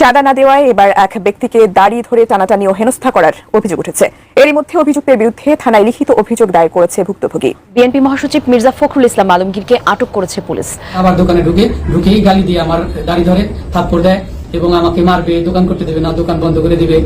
চাঁদা না দেওয়ায় এবার এক ব্যক্তিকে দাড়ি ধরে টানাটানি ও হেনস্থা করার অভিযোগ উঠেছে। এরই মধ্যে অভিযুক্তের বিরুদ্ধে থানায় লিখিত অভিযোগ দায়ের করেছে ভুক্তভোগী। বিএনপি মহাসচিব মির্জা ফখরুল ইসলাম আলমগীরকে আটক করেছে পুলিশ। আমার দোকানে ঢুকে ঢুকেই গালি দিয়ে আমার দাড়ি ধরে থাপ্পড় দেয়। এবং আমাকে মারবে দোকান করতে দেবে না দোকান বন্ধ করে দিবে।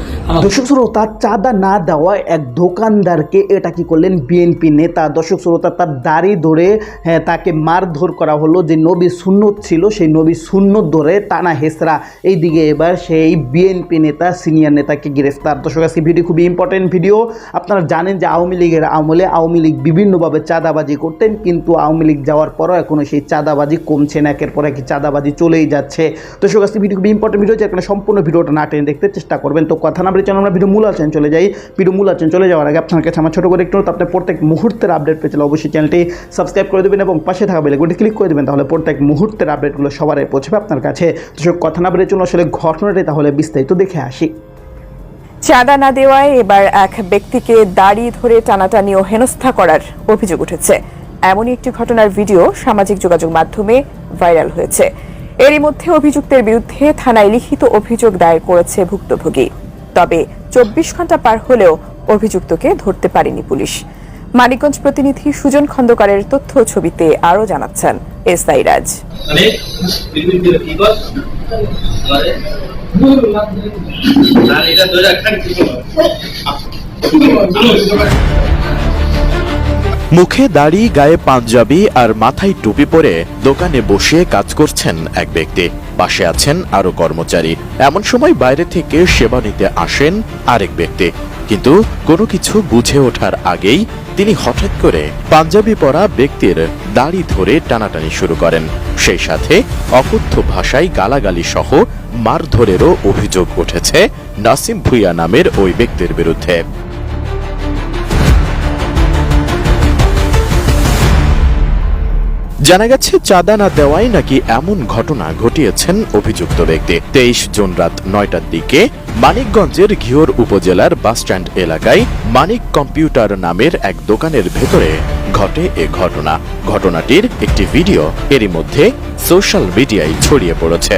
দর্শক শ্রোতা চাঁদা না দেওয়া এক দোকানদারকে এটা কি করলেন বিএনপি নেতা? দর্শক শ্রোতা তার দাড়ি ধরে হ্যাঁ, তাকে মারধর করা হলো যে নবী সুন্নত ছিল সেই নবী সুন্নত ধরে টানা হেসরা। এইদিকে এবার সেই বিএনপি নেতা সিনিয়র নেতাকে গ্রেফতার। দর্শক আজকে ভিডিও খুবই ইম্পর্টেন্ট ভিডিও। আপনারা জানেন যে আওয়ামী লীগের আমলে আওয়ামী লীগ বিভিন্নভাবে চাঁদাবাজি করতেন কিন্তু আওয়ামী লীগ যাওয়ার পরও এখনও সেই চাঁদাবাজি কমছে না। একের পর এক চাঁদাবাজি চলেই যাচ্ছে। দর্শক আজকে ভিডিও খুবই ইম্পর্টেন্ট ভিডিও যার কারণে সম্পূর্ণ ভিডিওটা না টেনে দেখতে চেষ্টা করবেন। তো কথা না বলে আমরা ভিডিও মূল আলোচনা চলে যাই। ভিডিও মূল আলোচনা চলে যাওয়ার আগে আপনার কাছে আমার ছোটো করে একটু আপনি প্রত্যেক মুহূর্তের আপডেট পেয়ে চলে অবশ্যই চ্যানেলটি সাবস্ক্রাইব করে দেবেন এবং পাশে থাকা বেলেগুলি ক্লিক করে দেবেন, তাহলে প্রত্যেক মুহূর্তের আপডেটগুলো সবার আগে পৌঁছবে আপনার কাছে। দর্শক, কথা না বলে চলুন, আসলে ঘটনাটি তাহলে বিস্তারিত দেখে আসি। চাঁদা না দেওয়ায় এবার এক ব্যক্তিকে দাড়ি ধরে টানাটানি ও হেনস্থা করার অভিযোগ উঠেছে। এমনই একটি ঘটনার ভিডিও সামাজিক যোগাযোগ মাধ্যমে ভাইরাল হয়েছে। এরই মধ্যে অভিযুক্তের বিরুদ্ধে থানায় লিখিত অভিযোগ দায়ের করেছে ভুক্তভোগী। তবে চব্বিশ ঘণ্টা পার হলেও অভিযুক্তকে ধরতে পারেনি পুলিশ। মানিকগঞ্জ প্রতিনিধি সুজন খন্দকারের তথ্য ছবিতে আরও জানাচ্ছেন এস আই রাজ মুখে দাড়ি, গায়ে পাঞ্জাবি আর মাথায় টুপি পরে দোকানে বসে কাজ করছেন এক ব্যক্তি। পাশে আছেন আরও কর্মচারী। এমন সময় বাইরে থেকে সেবা নিতে আসেন আরেক ব্যক্তি। কিন্তু কোনো কিছু বুঝে ওঠার আগেই তিনি হঠাৎ করে পাঞ্জাবি পরা ব্যক্তির দাড়ি ধরে টানাটানি শুরু করেন। সেই সাথে অকথ্য ভাষায় গালাগালি সহ মারধরেরও অভিযোগ উঠেছে নাসিম ভুইয়া নামের ওই ব্যক্তির বিরুদ্ধে। জানা গেছে চাঁদা না দেওয়াই নাকি এমন ঘটনা ঘটিয়েছেন অভিযুক্ত ব্যক্তি তেইশ জুন রাত নয়টার দিকে মানিকগঞ্জের ঘিওর উপজেলার বাসস্ট্যান্ড এলাকায় মানিক কম্পিউটার নামের এক দোকানের ভেতরে ঘটে এ ঘটনা ঘটনাটির একটি ভিডিও এরই মধ্যে সোশ্যাল মিডিয়ায় ছড়িয়ে পড়েছে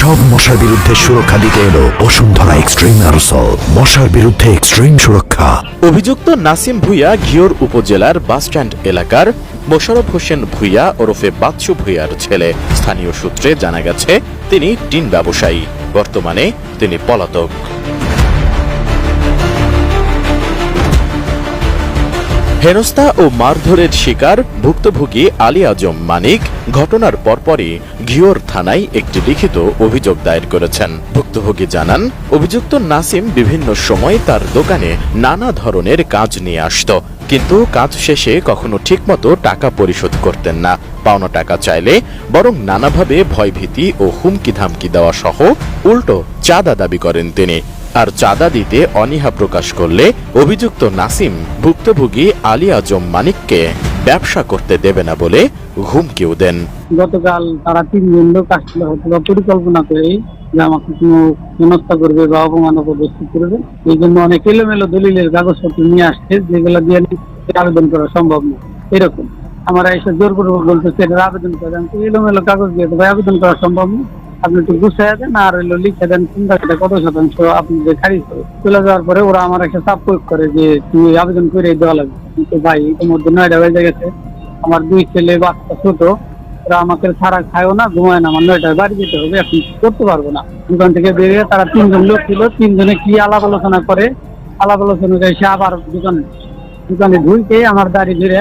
সব মশার বিরুদ্ধে সুরক্ষা দিতে এলো বসুন্ধরা এক্সট্রিম অ্যারোসল মশার বিরুদ্ধে এক্সট্রিম সুরক্ষা। অভিযুক্ত নাসিম ভুইয়া ঘিওর উপজেলার বাসস্ট্যান্ড এলাকার মোশারফ হোসেন ভুইয়া ওরফে বাচ্চু ভুইয়ার ছেলে। স্থানীয় সূত্রে জানা গেছে, তিনি টিন ব্যবসায়ী। বর্তমানে তিনি পলাতক। হেনস্থা ও মারধরের শিকার ভুক্তভোগী আলী আজম মানিক ঘটনার পরপরই ঘিওর থানায় একটি লিখিত অভিযোগ দায়ের করেছেন। ভুক্তভোগী জানান, অভিযুক্ত নাসিম বিভিন্ন সময় তার দোকানে নানা ধরনের কাজ নিয়ে আসত, কিন্তু কাজ শেষে কখনো ঠিকমতো টাকা পরিশোধ করতেন না। পাওনা টাকা চাইলে বরং নানাভাবে ভয়ভীতি ও হুমকি ধামকি দেওয়া সহ উল্টো চাঁদা দাবি করেন তিনি। আর চাঁদা দিতে অনীহা প্রকাশ করলে অভিযুক্ত নাসিম ভুক্তভোগী আলী আজম মানিককে ব্যবসা করতে দেবে না বলে হুমকিও দেন। গতকাল তারা তিনজন লোক হয়তো পরিকল্পনা করে যে আমাকে কোনো হেনস্থা করবে বা অপমান অপদস্থ করবে। এই জন্য অনেক এলোমেলো দলিলের কাগজপত্র নিয়ে আসছে, যেগুলো দিয়ে আবেদন করা সম্ভব না। এরকম। আমরা এসে জোর করে বলতেছে এটা আবেদন করে এলোমেলো কাগজ দিয়ে আবেদন করা সম্ভব না। আপনি একটু গুছাইয়া দেন আর হইল লিখে দেন কোন টাকাটা কত শতাংশ আপনি যে খারিজ চলে যাওয়ার পরে ওরা আমার একটা চাপ প্রয়োগ করে যে তুমি আবেদন করে দেওয়া লাগবে। কিন্তু ভাই, ইতিমধ্যে নয়টা বেজে গেছে। আমার দুই ছেলে বাচ্চা ছোট, ওরা আমাকে ছাড়া খায়ও না, ঘুমায় না। আমার নয়টায় বাড়ি যেতে হবে, এখন করতে পারব না? দোকান থেকে বেরিয়ে তারা তিনজন লোক ছিল, তিনজনে কি আলাপ আলোচনা করে, আলাপ আলোচনা করে সে আবার দোকানে দোকানে ঢুকে আমার দাড়ি ধরে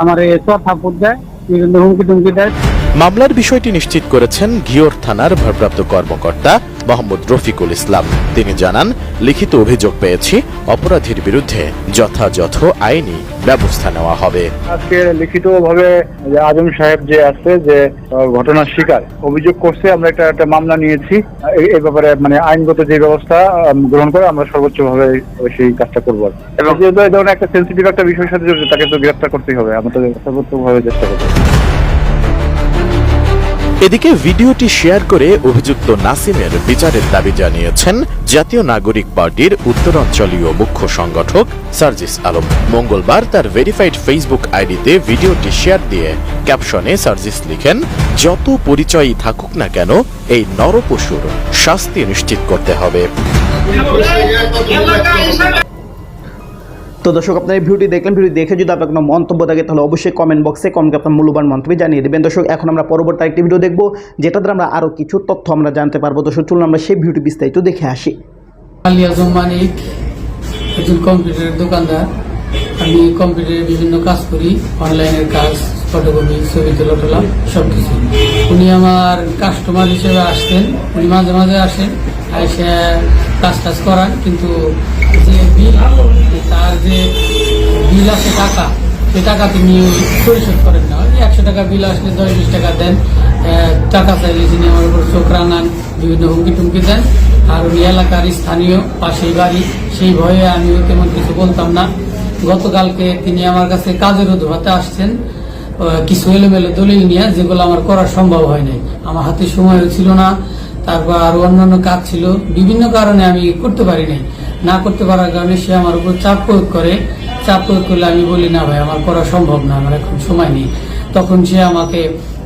আমার এ চথাপুর দেয়, বিভিন্ন হুমকি টুমকি দেয়। মামলার বিষয়টি নিশ্চিত করেছেন ঘিওর থানার ভারপ্রাপ্ত কর্মকর্তা মোহাম্মদ রফিকুল ইসলাম। তিনি জানান লিখিত অভিযোগ পেয়েছি অপরাধীর বিরুদ্ধে যথাযথ আইনি ব্যবস্থা নেওয়া হবে। আজকে লিখিত ভাবে যে আজম সাহেব যে আছে যে ঘটনার শিকার অভিযোগ করছে আমরা একটা একটা মামলা নিয়েছি। এই- ব্যাপারে মানে আইনগত যে ব্যবস্থা গ্রহণ করে আমরা সর্বোচ্চ ভাবে সেই কাজটা করব এবং যেহেতু এই ধরনের একটা সেন্সিটিভ একটা বিষয়ের সাথে জড়িত তাকে তো গ্রেফতার করতেই হবে। আমরা তো সর্বোচ্চ ভাবে চেষ্টা করব। এদিকে ভিডিওটি শেয়ার করে অভিযুক্ত নাসিমের বিচারের দাবি জানিয়েছেন জাতীয় নাগরিক পার্টির উত্তরাঞ্চলীয় মুখ্য সংগঠক সার্জিস আলম। মঙ্গলবার তার ভেরিফাইড ফেসবুক আইডিতে ভিডিওটি শেয়ার দিয়ে ক্যাপশনে সার্জিস লিখেন, যত পরিচয়ই থাকুক না কেন, এই নরপশুর শাস্তি নিশ্চিত করতে হবে। তো দর্শক, আপনার এই ভিডিওটি দেখলেন ভিডিও দেখে যদি আপনার কোনো মন্তব্য থাকে, তাহলে অবশ্যই কমেন্ট বক্সে কমেন্ট আপনার মূল্যবান মন্তব্য জানিয়ে দেবেন। দর্শক, এখন আমরা পরবর্তী একটি ভিডিও দেখব যেটা দ্বারা আমরা আরও কিছু তথ্য আমরা জানতে পারব। দর্শক, চলুন আমরা সেই ভিডিওটি বিস্তারিত দেখে আসি। আলী মানিক, একজন কম্পিউটারের দোকানদার। আমি কম্পিউটারে বিভিন্ন কাজ করি অনলাইনের কাজ ফটোকপি ছবি তোলা টোলা সব কিছু উনি আমার কাস্টমার হিসেবে আসতেন, উনি মাঝে মাঝে আসেন এসে কাজ টাজ করান, কিন্তু যে বিল তার যে বিল আছে টাকা, সে টাকা তিনি পরিশোধ করেন না। ওই একশো টাকা বিল আসলে দশ বিশ টাকা দেন। টাকা চাইলে তিনি আমার উপর চোখ রাঙান বিভিন্ন হুমকি টুমকি দেন। আর উনি এলাকার স্থানীয়, পাশেই বাড়ি, সেই ভয়ে আমি তেমন কিছু বলতাম না। গতকালকে তিনি আমার কাছে কাজের অজুহাতে আসছেন। কিছু এলোমেলো দলিল নিয়ে, যেগুলো আমার করা সম্ভব হয় নাই। আমার হাতে সময় ছিল না, তারপর আরও অন্যান্য কাজ ছিল। বিভিন্ন কারণে আমি করতে পারি নাই। না করতে পারার কারণে সে আমার উপর চাপ প্রয়োগ করে। চাপ প্রয়োগ করলে আমি বলি, না ভাই, আমার করা সম্ভব না, আমার এখন সময় নেই। তখন সে আমাকে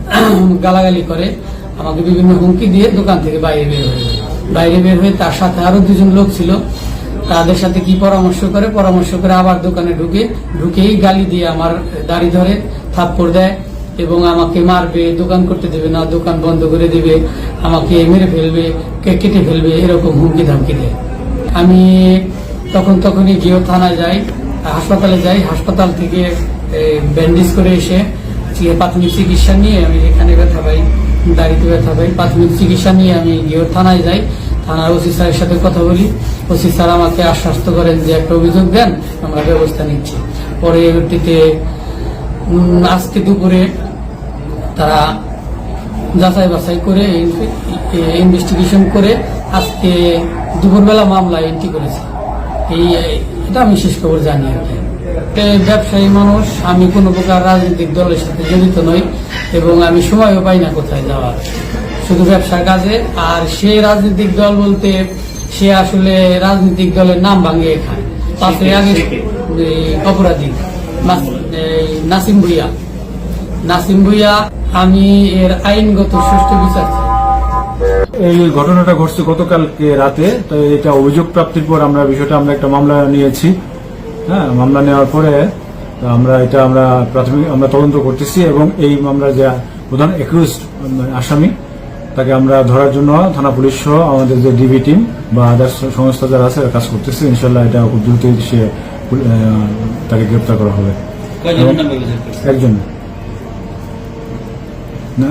গালাগালি করে, আমাকে বিভিন্ন হুমকি দিয়ে দোকান থেকে বাইরে বের হয়ে বাইরে বের হয়ে তার সাথে আরও দুজন লোক ছিল। তাদের সাথে কি পরামর্শ করে? পরামর্শ করে আবার দোকানে ঢুকে, ঢুকেই গালি দিয়ে আমার দাড়ি ধরে, থাপ্পড় দেয় এবং আমাকে মারবে, দোকান করতে দেবে না, দোকান বন্ধ করে দেবে, আমাকে মেরে ফেলবে কেটে ফেলবে, এরকম হুমকি ধামকি দেয়। আমি তখন তখনই জিও থানায় যাই, হাসপাতালে যাই, হাসপাতাল থেকে ব্যান্ডেজ করে এসে প্রাথমিক চিকিৎসা নিয়ে আমি এখানে ব্যথা পাই, দাড়িতে ব্যথা পাই। প্রাথমিক চিকিৎসা নিয়ে আমি জিও থানায় যাই, থানার ওসি স্যারের সাথে কথা বলি। ওসি স্যার আমাকে আশ্বস্ত করেন যে একটা অভিযোগ দেন, আমরা ব্যবস্থা নিচ্ছি। পরবর্তীতে আজকে দুপুরে তারা যাচাই বাছাই করে ইনভেস্টিগেশন করে আজকে দুপুরবেলা মামলা এন্ট্রি করেছে। এই এটা আমি শেষ খবর জানি আর কি। ব্যবসায়ী মানুষ আমি কোনো প্রকার রাজনৈতিক দলের সাথে জড়িত নই এবং আমি সময়ও পাই না কোথায় যাওয়ার। শুধু ব্যবসার কাজে আর সে রাজনৈতিক দল বলতে সে আসলে রাজনৈতিক দলের নাম ভাঙিয়ে খায়। পাশে আগে অপরাধী নাসিম ভুইয়া। নাসিম ভুইয়া আমি এর আইনগত সুষ্ঠু বিচার চাই। এই ঘটনাটা ঘটছে গতকালকে রাতে তো এটা অভিযোগ প্রাপ্তির পর আমরা বিষয়টা আমরা একটা মামলা নিয়েছি। হ্যাঁ মামলা নেওয়ার পরে আমরা এটা আমরা প্রাথমিক আমরা তদন্ত করতেছি এবং এই মামলা যে প্রধান একুশ আসামি তাকে আমরা ধরার জন্য থানা পুলিশ সহ আমাদের যে ডিবি টিম বা আদার্স সংস্থা যারা আছে কাজ করতেছে। ইনশাল্লাহ এটা খুব দ্রুতই সে তাকে গ্রেপ্তার করা হবে। একজন। না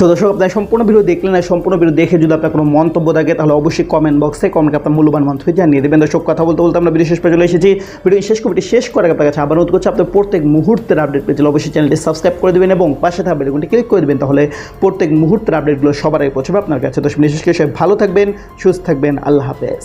তো দর্শক, আপনার সম্পূর্ণ ভিডিও দেখলেন আর সম্পূর্ণ ভিডিও দেখে যদি আপনার কোনো মন্তব্য থাকে, তাহলে অবশ্যই কমেন্ট বক্সে কমেন্ট আপনার মূল্যবান মন্তব্য জানিয়ে দেবেন। দর্শক, কথা বলতে বলতে আমরা ভিডিও শেষ পর্যন্ত এসেছি। ভিডিও শেষ কমিটি শেষ করে আপনার কাছে আবার অনুরোধ করছি, আপনার প্রত্যেক মুহূর্তের আপডেট পেতে অবশ্যই চ্যানেলটি সাবস্ক্রাইব করে দেবেন এবং পাশে থাকা বেলগুনটি ক্লিক করে দেবেন, তাহলে প্রত্যেক মুহূর্তের আপডেটগুলো সবার আগে পৌঁছবে আপনার কাছে। দর্শক, বিশেষ করে ভালো থাকবেন, সুস্থ থাকবেন, আল্লাহ হাফেজ।